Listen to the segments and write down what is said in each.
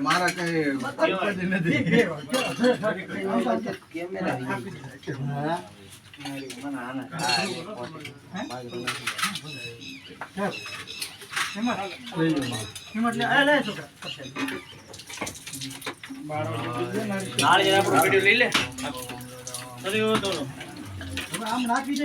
મારા કઈ નથી. આમ રાખી દે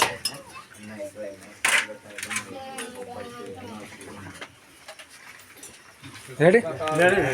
રેડી રેડી